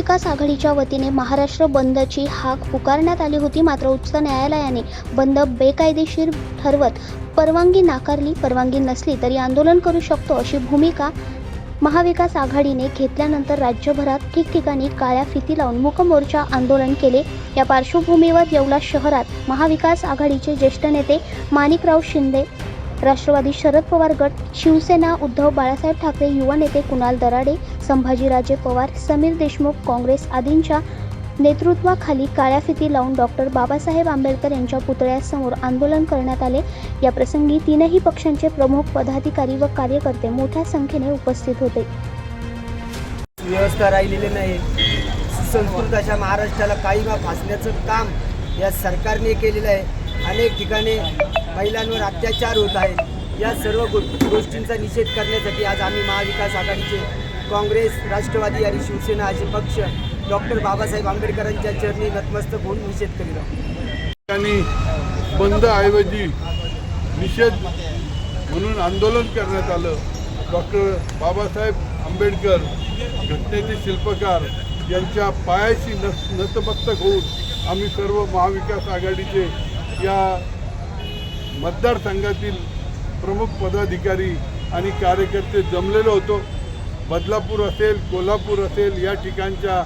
महाविकास आघाडीच्या वतीने महाराष्ट्र बंदची हाक पुकारण्यात आली होती. मात्र उच्च न्यायालयाने बंद बेकायदेशीर ठरवत परवानगी नाकारली. परवानगी नसली तरी आंदोलन करू शकतो अशी भूमिका महाविकास आघाडीने घेतल्यानंतर राज्यभरात ठिकठिकाणी काळ्या फिती लावून मूकमोर्चा आंदोलन केले. या पार्श्वभूमीवर येवला शहरात महाविकास आघाडीचे ज्येष्ठ नेते माणिकराव शिंदे राष्ट्रवादी शरद पवार गट शिवसेना उद्धव बाळासाहेब ठाकरे युवा नेते कुणाल दराडे संभाजीराजे पवार समीर देशमुख काँग्रेस आदींच्या नेतृत्वाखाली काळ्या फिती लावून डॉक्टर बाबासाहेब आंबेडकर यांच्या पुतळ्यासमोर आंदोलन करण्यात आले. या प्रसंगी तीनही पक्षांचे प्रमुख पदाधिकारी व कार्यकर्ते मोठ्या संख्येने उपस्थित होते. व्यवस्था राहिलेली नाही. सुसंस्कृत अशा महाराष्ट्राला काही फासण्याचं काम या सरकारने केलेलं आहे. अनेक ठिकाणी महिलांवर अत्याचार होत आहेत. या सर्व गो गोष्टींचा निषेध करण्यासाठी आज आम्ही महाविकास आघाडीचे काँग्रेस राष्ट्रवादी आणि शिवसेना असे पक्ष डॉक्टर बाबासाहेब आंबेडकरांच्या चरणी नतमस्तक होऊन निषेध करीत आहोत. बंद ऐवजी निषेध म्हणून आंदोलन करण्यात आलं. डॉक्टर बाबासाहेब आंबेडकर घटनेचे शिल्पकार यांच्या पायाशी नस नतमस्तक होऊन आम्ही सर्व महाविकास आघाडीचे या मतदारसंघातील प्रमुख पदाधिकारी आणि कार्यकर्ते जमलेलो होतो. बदलापूर असेल कोल्हापूर असेल या ठिकाणच्या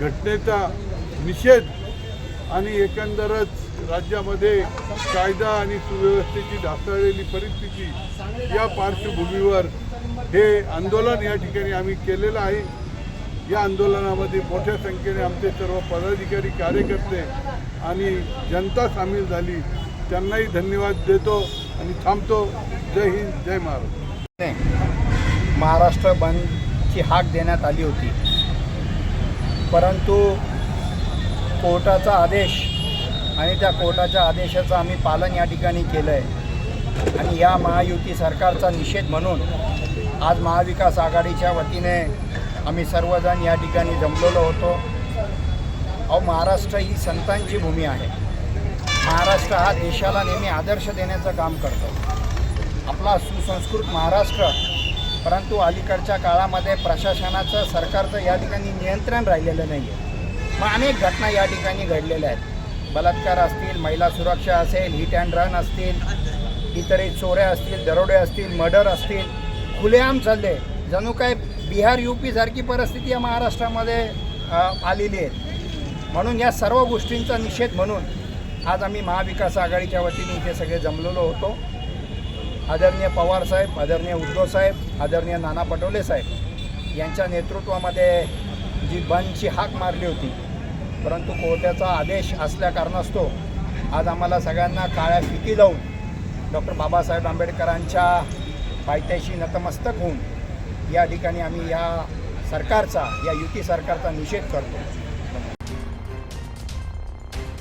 घटनेचा निषेध आणि एकंदरच राज्यामध्ये कायदा आणि सुव्यवस्थेची ढासळलेली परिस्थिती या पार्श्वभूमीवर हे आंदोलन या ठिकाणी आम्ही केलेलं आहे. या आंदोलनामध्ये मोठ्या संख्येने आमचे सर्व पदाधिकारी कार्यकर्ते आणि जनता सामील झाली. त्यांनाही धन्यवाद देतो आणि थांबतो. जय हिंद जय महाराष्ट्र. महाराष्ट्र बंदची हाक देण्यात आली होती. परंतु कोर्टाचा आदेश आणि त्या कोर्टाच्या आदेशाचं आम्ही पालन या ठिकाणी केलं आहे आणि या महायुती सरकारचा निषेध म्हणून आज महाविकास आघाडीच्या वतीने आम्ही सर्वजण या ठिकाणी जमलेलो होतो. अहो महाराष्ट्र ही संतांची भूमी आहे. महाराष्ट्र हा देशाला नेहमी आदर्श देण्याचं काम करतो. आपला सुसंस्कृत महाराष्ट्र परंतु अलीकडच्या काळामध्ये प्रशासनाचं सरकारचं या ठिकाणी नियंत्रण राहिलेलं नाही आहे मग अनेक घटना या ठिकाणी घडलेल्या आहेत. बलात्कार असतील महिला सुरक्षा असेल हिट अँड रन असतील इतरही चोऱ्या असतील दरोडे असतील मर्डर असतील खुलेआम चालले. जणू काय बिहार यू पीसारखी परिस्थिती या महाराष्ट्रामध्ये आलेली आहे. म्हणून या सर्व गोष्टींचा निषेध म्हणून आज आम्ही महाविकास आघाडीच्या वतीने इथे सगळे जमलेलो होतो. आदरणीय पवारसाहेब आदरणीय उद्धवसाहेब आदरणीय नाना पटोले साहेब यांच्या नेतृत्वामध्ये जी बंदची हाक मारली होती परंतु कोर्टाचा आदेश असल्या कारणास्तव आज आम्हाला सगळ्यांना काळ्या फिती लावून डॉक्टर बाबासाहेब आंबेडकरांच्या पायथ्याशी नतमस्तक होऊन या ठिकाणी आम्ही या सरकारचा या युती सरकारचा निषेध करतो.